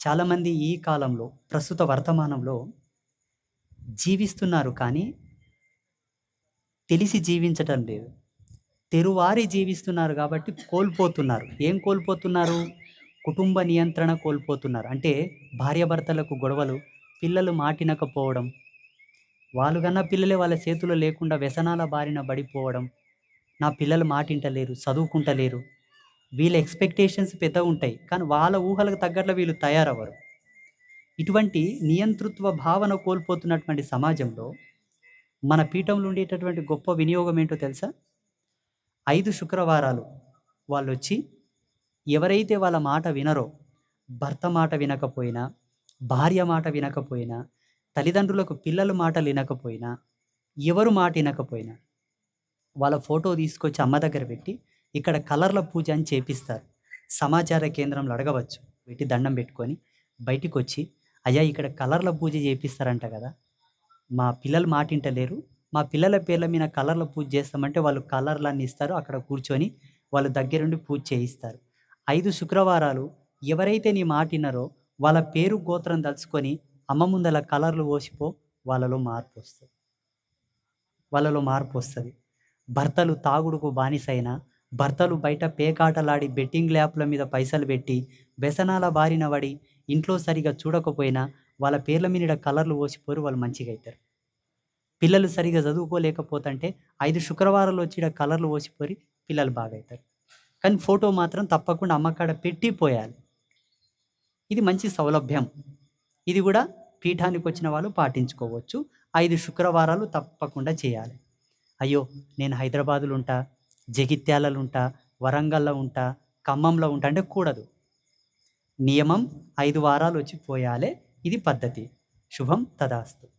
చాలామంది ఈ కాలంలో ప్రస్తుత వర్తమానంలో జీవిస్తున్నారు కానీ తెలిసి జీవించటం లేదు. తెరువారి జీవిస్తున్నారు కాబట్టి కోల్పోతున్నారు. ఏం కోల్పోతున్నారు? కుటుంబ నియంత్రణ కోల్పోతున్నారు. అంటే భార్యాభర్తలకు గొడవలు పిల్లలు మాటినకపోవడం వాళ్ళు కన్నా పిల్లలే వాళ్ళ చేతిలో లేకుండా వ్యసనాల బారిన పడిపోవడం నా పిల్లలు మాటింటలేరు చదువుకుంటలేరు వీళ్ళ ఎక్స్పెక్టేషన్స్ పెద్ద ఉంటాయి కానీ వాళ్ళ ఊహలకు తగ్గట్లు వీళ్ళు తయారవ్వరు. ఇటువంటి నియంతృత్వ భావన కోల్పోతున్నటువంటి సమాజంలో మన పీఠంలో ఉండేటటువంటి గొప్ప వినియోగం ఏంటో తెలుసా? ఐదు శుక్రవారాలు వాళ్ళు వచ్చి ఎవరైతే వాళ్ళ మాట వినరో భర్త మాట వినకపోయినా భార్య మాట వినకపోయినా తల్లిదండ్రులకు పిల్లల మాటలు వినకపోయినా ఎవరు మాట వినకపోయినా వాళ్ళ ఫోటో తీసుకొచ్చి అమ్మ దగ్గర పెట్టి ఇక్కడ కలర్ల పూజ అని చేపిస్తారు. సమాచార కేంద్రంలో అడగవచ్చు. వీటి దండం పెట్టుకొని బయటికి వచ్చి అయ్యా ఇక్కడ కలర్ల పూజ చేపిస్తారంట కదా. మా పిల్లలు మాటింటలేరు మా పిల్లల పేర్ల మీద కలర్ల పూజ చేస్తామంటే వాళ్ళు కలర్లన్నీ ఇస్తారు. అక్కడ కూర్చొని వాళ్ళ దగ్గరుండి పూజ చేయిస్తారు. ఐదు శుక్రవారాలు ఎవరైతే నీ మాట వాళ్ళ పేరు గోత్రం తలుచుకొని అమ్మ ముందల కలర్లు పోసిపో వాళ్ళలో మార్పు వస్తుంది. వాళ్ళలో మార్పు వస్తుంది. భర్తలు తాగుడుకు బానిసైనా భర్తలు బయట పేకాటలాడి బెట్టింగ్ ల్యాప్ల మీద పైసలు పెట్టి వ్యసనాల బారిన పడి ఇంట్లో సరిగా చూడకపోయినా వాళ్ళ పేర్ల మీద కలర్లు పోసిపోరు వాళ్ళు మంచిగా అవుతారు పిల్లలు సరిగా చదువుకోలేకపోతుంటే ఐదు శుక్రవారాలు వచ్చి ఈడ కలర్లు పోసిపోరి పిల్లలు బాగా అవుతారు కానీ ఫోటో మాత్రం తప్పకుండా అమ్మకాడ పెట్టి పోయాలి. ఇది మంచి సౌలభ్యం. ఇది కూడా పీఠానికి వచ్చిన వాళ్ళు పాటించుకోవచ్చు. ఐదు శుక్రవారాలు తప్పకుండా చేయాలి. అయ్యో నేను హైదరాబాదులో ఉంటా జగిత్యాలలో ఉంటా వరంగల్లో ఉంటా ఖమ్మంలో ఉంటా అంటే కూడదు. నియమం ఐదు వారాలు వచ్చి పోయాలే ఇది పద్ధతి. శుభం తదాస్తు.